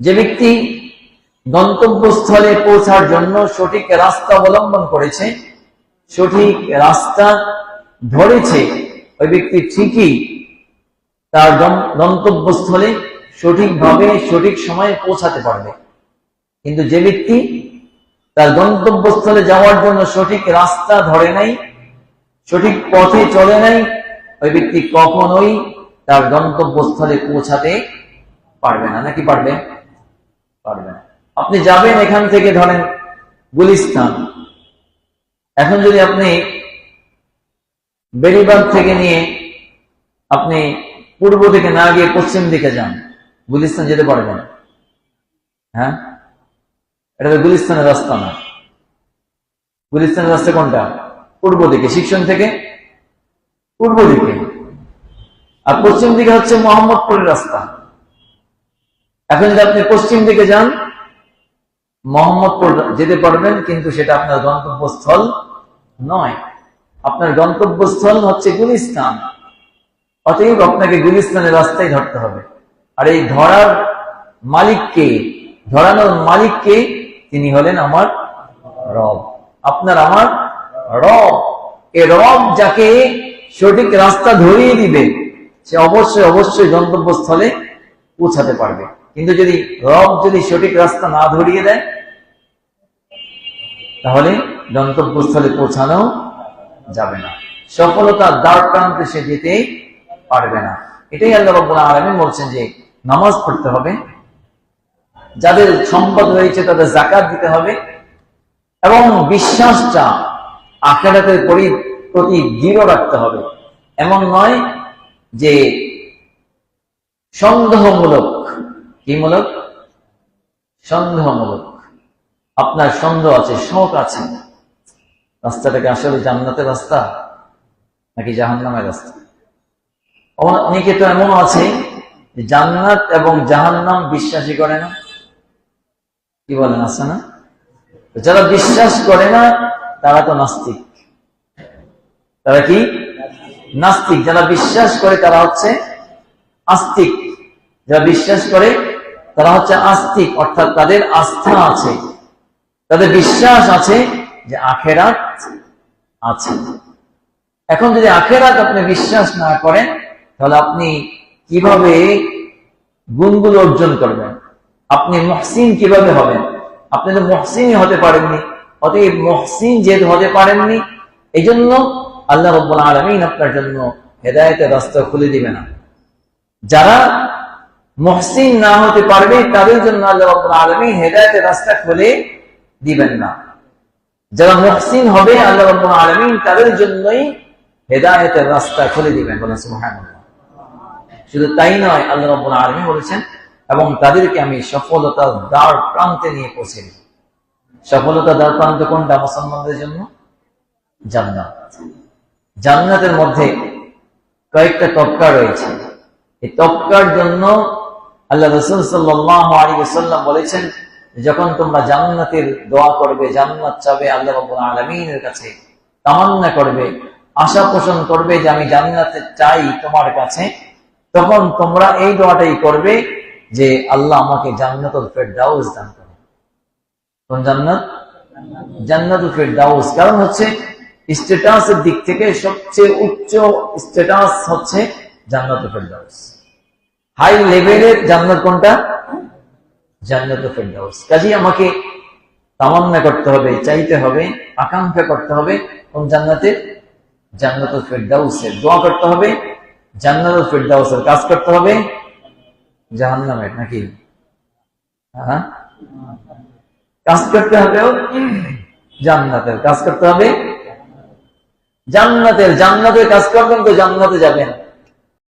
যে ব্যক্তি গন্তব্যস্থলে পৌঁছার জন্য সঠিক রাস্তা অবলম্বন করেছে, সঠিক রাস্তা ধরেছে, ওই ব্যক্তি ঠিকই তার গন্তব্যস্থলে সঠিকভাবে, সঠিক সময়ে পৌঁছাতে পারবে। কিন্তু যে ব্যক্তি তার গন্তব্যস্থলে যাওয়ার জন্য সঠিক রাস্তা ধরে নাই, সঠিক পথে চলে নাই, ওই ব্যক্তি কখনোই তার গন্তব্যস্থলে পৌঁছাতে পারবে না। নাকি পারবে? পারবে না। আপনি যাবেন এখান থেকে ধরেন গুলিস্তান। এখন যদি আপনি থেকে নিয়ে আপনি পূর্ব দিকে না গিয়ে পশ্চিম দিকে যান, গুলিস্তান যেতে পারবেন হ্যাঁ? এটা তো গুলিস্তানের রাস্তা না। গুলিস্তানের রাস্তা কোনটা? পূর্ব দিকে, শিক্ষণ থেকে পূর্ব দিকে। আর পশ্চিম দিকে হচ্ছে মোহাম্মদপুরের রাস্তা। এখন যদি আপনি পশ্চিম দিকে যান, মোহাম্মদপুর যেতে পারবেন, কিন্তু সেটা আপনার গন্তব্যস্থল নয়। আপনার গন্তব্যস্থল হচ্ছে গুলিস্তান। অতএব আপনাকে গুলিস্তানের রাস্তায় ধরতে হবে। আর এই ধরার মালিককে, ধরানোর মালিককে তিনি হলেন আমার রব। আপনার আমার রব। এ রব যাকে সঠিক রাস্তা ধরিয়ে দিবে, সে অবশ্যই অবশ্যই গন্তব্যস্থলে পৌঁছাতে পারবে। কিন্তু যদি রব যদি সঠিক রাস্তা না ধরিয়ে দেয়, তাহলে গন্তব্যস্থলে পৌঁছানো যাবে না। সফলতার দ্বার প্রান্তে সে যেতে পারবে না। এটাই আল্লাহ রব্বুল আলমিন বলছেন যে, নামাজ পড়তে হবে, যাদের সম্পদ রয়েছে তাদের জাকাত দিতে হবে, এবং বিশ্বাসটা আখেরাতের পরি- প্রতি দৃঢ় রাখতে হবে। এমন নয় যে সন্দেহমূলক কি মূলক? সন্দেহমূলক। আপনার সন্দেহ আছে শখ আছে। রাস্তাটাকে আসলে জান্নাতের রাস্তা, নাকি জাহান্নামের রাস্তা? অনেকে তো এমনও আছে জান্নাত এবং জাহান্নাম বিশ্বাসই করে না। কি বলেন, আছে না? যারা বিশ্বাস করে না, তারা তো নাস্তিক। তারা কি? নাস্তিক। যারা বিশ্বাস করে, তারা হচ্ছে আস্তিক। যারা বিশ্বাস করে তারা হচ্ছে আস্তিক, অর্থাৎ তাদের আস্থা আছে। তাদের বিশ্বাস আছে যে আখেরাত আছে। এখন যদি আখেরাত আপনি বিশ্বাস না করেন, তাহলে আপনি কীভাবে গুণগুলো অর্জন করবেন? আপনি মহসিন কীভাবে হবেন? আপনি তো মহসিনই হতে পারেননি। অতএব মহসিন যেহেতু হতে পারেননি এই জন্য আল্লাহ রব্বুল আলমিন আপনার জন্য হেদায়তের রাস্তা খুলে দিবে না যারা মহসিন না হতে পারবে, তাদের জন্য আলমিন হেদায়তের রাস্তা খুলে দিবেন না। যারা মহসিন হবে, আল্লাহ রব্বুল আলমিন তাদের জন্যই হেদায়তের রাস্তা খুলে দিবেন। শুধু তাই নয়, আল্লাহ রব্বুল আলমী বলেছেন, এবং তাদেরকে আমি সফলতার দ্বার প্রান্তে নিয়ে পৌঁছে দিই সফলতা দ্বার প্রান্ত কোনটা, মুসলমানদের জন্য? জান্নাত। জান্নাতের মধ্যে কয়েকটা তবকা রয়েছে। এই তবকার জন্য আল্লাহ রসুল সাল্লাহ আলী সাল্লাম বলেছেন, যখন তোমরা জান্নাতের দোয়া করবে, জান্নাত চাবে আল্লাহ রব্বুল আলমিনের কাছে, তামান্না করবে, আশা পোষণ করবে যে আমি জান্নাতে চাই তোমার কাছে, তখন তোমরা এই দোয়াটাই করবে যে আল্লাহ আমাকে জান্নাতুল ফেরদাউস দান করো। কোন জান্নাত? জান্নাতুল ফেরদাউস। কারণ হচ্ছে স্ট্যাটাসের দিক থেকে সবচেয়ে উচ্চ স্ট্যাটাস হচ্ছে জান্নাতুল ফেরদাউস। হাই লেভেলের জান্নাত কোনটা? জান্নাতুল ফেরদাউস। কাজী আমাকে তামান্না করতে হবে, চাইতে হবে, আকাঙ্ক্ষা করতে হবে কোন জান্নাতে? জান্নাতুল ফেরদাউসের। দোয়া করতে হবে, জান্নাতুল ফেরদাউসের কাজ করতে হবে, জাহান্নামের নাকি? হ্যাঁ? কাজ করতে হবে জান্নাতের। কাজ করতে হবে? জান্নাতের। জান্নাতের কাজ করবেন তো জান্নাতে যাবেন।